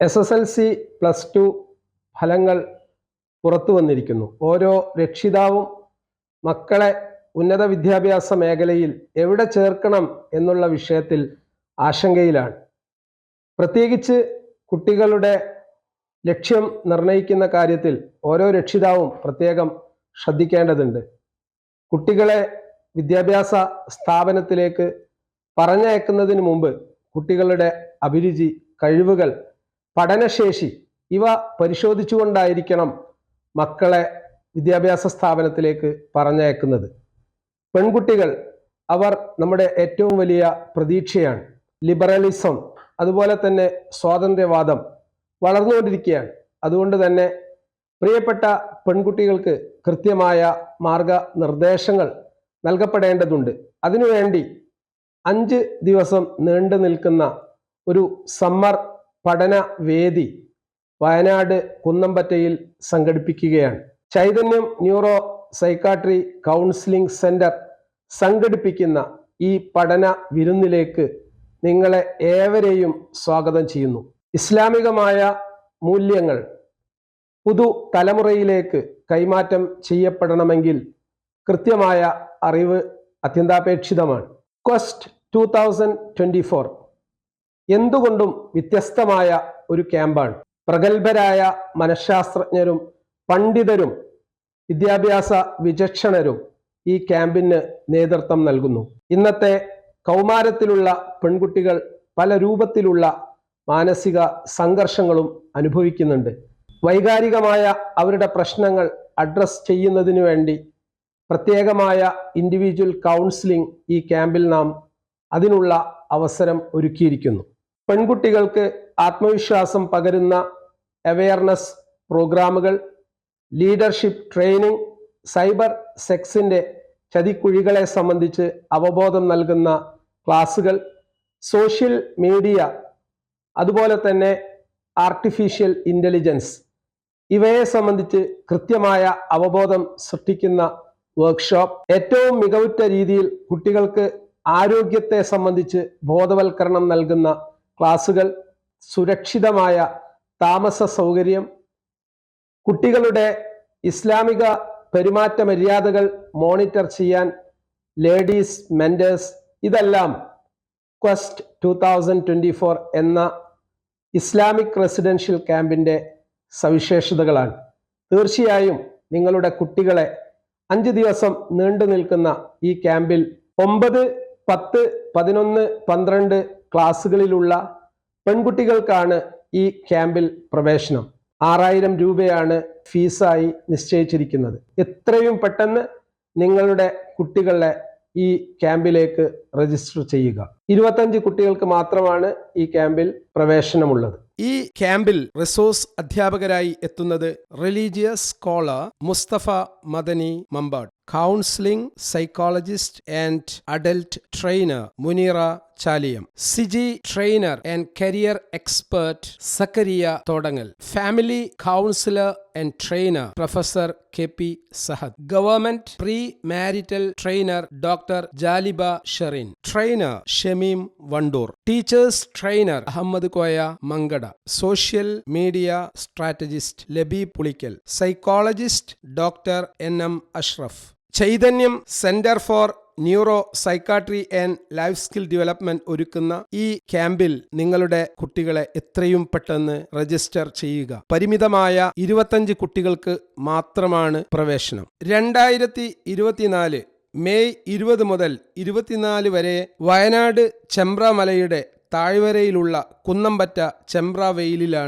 S S L C plus two ഫലങ്ങൾ പുറത്തു വന്നിരിക്കുന്നു. ഓരോ രക്ഷിതാവും മക്കളെ ഉന്നത വിദ്യാഭ്യാസ മേഖലയിൽ എവിടെ ചേർക്കണം എന്നുള്ള വിഷയത്തിൽ ആശങ്കയിലാണ്. പ്രത്യേകിച്ച് കുട്ടികളുടെ ലക്ഷ്യം നിർണയിക്കുന്ന കാര്യത്തിൽ ഓരോ രക്ഷിതാവും പ്രത്യേകം ശ്രദ്ധിക്കേണ്ടതുണ്ട്. കുട്ടികളെ വിദ്യാഭ്യാസ സ്ഥാപനത്തിലേക്ക് പറഞ്ഞയക്കുന്നതിന് മുമ്പ് കുട്ടികളുടെ അഭിരുചി കഴിവുകൾ പഠനശേഷി ഇവ പരിശോധിച്ചുകൊണ്ടായിരിക്കണം മക്കളെ വിദ്യാഭ്യാസ സ്ഥാപനത്തിലേക്ക് പറഞ്ഞയക്കുന്നത്. പെൺകുട്ടികൾ അവർ നമ്മുടെ ഏറ്റവും വലിയ പ്രതീക്ഷയാണ്. ലിബറലിസം അതുപോലെ തന്നെ സ്വാതന്ത്ര്യവാദം വളർന്നുകൊണ്ടിരിക്കുകയാണ്. അതുകൊണ്ട് തന്നെ പ്രിയപ്പെട്ട പെൺകുട്ടികൾക്ക് കൃത്യമായ മാർഗനിർദ്ദേശങ്ങൾ നൽകപ്പെടേണ്ടതുണ്ട്. അതിനുവേണ്ടി അഞ്ച് ദിവസം നീണ്ടു നിൽക്കുന്ന ഒരു സമ്മർ പഠന വേദി വയനാട് കുന്നമ്പറ്റയിൽ സംഘടിപ്പിക്കുകയാണ്. ചൈതന്യം ന്യൂറോ സൈക്കാട്രി കൗൺസിലിംഗ് സെന്റർ സംഘടിപ്പിക്കുന്ന ഈ പഠന വിരുന്നിലേക്ക് നിങ്ങളെ ഏവരെയും സ്വാഗതം ചെയ്യുന്നു. ഇസ്ലാമികമായ മൂല്യങ്ങൾ പുതു തലമുറയിലേക്ക് കൈമാറ്റം ചെയ്യപ്പെടണമെങ്കിൽ കൃത്യമായ അറിവ് അത്യന്താപേക്ഷിതമാണ്. Quest two thousand twenty four എന്തുകൊണ്ടും വ്യത്യസ്തമായ ഒരു ക്യാമ്പാണ്. പ്രഗത്ഭരായ മനഃശാസ്ത്രജ്ഞരും പണ്ഡിതരും വിദ്യാഭ്യാസ വിചക്ഷണരും ഈ ക്യാമ്പിന് നേതൃത്വം നൽകുന്നു. ഇന്നത്തെ കൗമാരത്തിലുള്ള പെൺകുട്ടികൾ പല രൂപത്തിലുള്ള മാനസിക സംഘർഷങ്ങളും അനുഭവിക്കുന്നുണ്ട്. വൈകാരികമായ അവരുടെ പ്രശ്നങ്ങൾ അഡ്രസ് ചെയ്യുന്നതിനു വേണ്ടി പ്രത്യേകമായ ഇൻഡിവിജ്വൽ കൗൺസിലിംഗ് ഈ ക്യാമ്പിൽ നാം അതിനുള്ള അവസരം ഒരുക്കിയിരിക്കുന്നു. പെൺകുട്ടികൾക്ക് ആത്മവിശ്വാസം പകരുന്ന അവയർനെസ് പ്രോഗ്രാമുകൾ ലീഡർഷിപ്പ് ട്രെയിനിങ് സൈബർ സെക്സിന്റെ ചതിക്കുഴികളെ സംബന്ധിച്ച് അവബോധം നൽകുന്ന ക്ലാസുകൾ സോഷ്യൽ മീഡിയ അതുപോലെ തന്നെ ആർട്ടിഫിഷ്യൽ ഇന്റലിജൻസ് ഇവയെ സംബന്ധിച്ച് കൃത്യമായ അവബോധം സൃഷ്ടിക്കുന്ന വർക്ക്ഷോപ്പ് ഏറ്റവും മികവുറ്റ രീതിയിൽ കുട്ടികൾക്ക് ആരോഗ്യത്തെ സംബന്ധിച്ച് ബോധവൽക്കരണം നൽകുന്ന ക്ലാസുകൾ സുരക്ഷിതമായ താമസ സൗകര്യം കുട്ടികളുടെ ഇസ്ലാമിക പെരുമാറ്റ മര്യാദകൾ മോണിറ്റർ ചെയ്യാൻ ലേഡീസ് മെന്റേഴ്സ് ഇതെല്ലാം quest two thousand twenty four എന്ന ഇസ്ലാമിക് റെസിഡൻഷ്യൽ ക്യാമ്പിന്റെ സവിശേഷതകളാണ്. തീർച്ചയായും നിങ്ങളുടെ കുട്ടികളെ അഞ്ച് ദിവസം നീണ്ടു നിൽക്കുന്ന ഈ ക്യാമ്പിൽ ഒമ്പത് പത്ത് പതിനൊന്ന് പന്ത്രണ്ട് ക്ലാസ്സുകളിലുള്ള പെൺകുട്ടികൾക്കാണ് ഈ ക്യാമ്പിൽ പ്രവേശനം. ആറായിരം രൂപയാണ് ഫീസായി നിശ്ചയിച്ചിരിക്കുന്നത്. എത്രയും പെട്ടെന്ന് നിങ്ങളുടെ കുട്ടികളെ ഈ ക്യാമ്പിലേക്ക് രജിസ്റ്റർ ചെയ്യുക. ഇരുപത്തഞ്ച് കുട്ടികൾക്ക് മാത്രമാണ് ഈ ക്യാമ്പിൽ പ്രവേശനമുള്ളത്. ഈ ക്യാമ്പിൽ റിസോഴ്സ് അധ്യാപകരായി എത്തുന്നത് religious scholar Mustafa Madani Mambad. Counselling psychologist and adult trainer Munira Chaliyam CIGI trainer and career expert Zakariya Thodangal family counsellor and trainer professor K P Sahad government pre marital trainer doctor Jaliba Sherin trainer Shameem Wandoor teachers trainer Ahammed Koya Mankada social media strategist Labi Pulikkal psychologist doctor N M Ashraf Chaithanyam centre for neuro psychiatry and life skill development ഒരുക്കുന്ന ഈ ക്യാമ്പിൽ നിങ്ങളുടെ കുട്ടികളെ എത്രയും പെട്ടെന്ന് register ചെയ്യുക. പരിമിതമായ ഇരുപത്തഞ്ച് കുട്ടികൾക്ക് മാത്രമാണ് പ്രവേശനം. രണ്ടായിരത്തി ഇരുപത്തിനാല് മെയ് ഇരുപത് മുതൽ ഇരുപത്തിനാല് വരെ വയനാട് ചെമ്പ്ര മലയുടെ താഴ്വരയിലുള്ള കുന്നമ്പറ്റ ചെമ്പ്ര വെയിലിലാണ്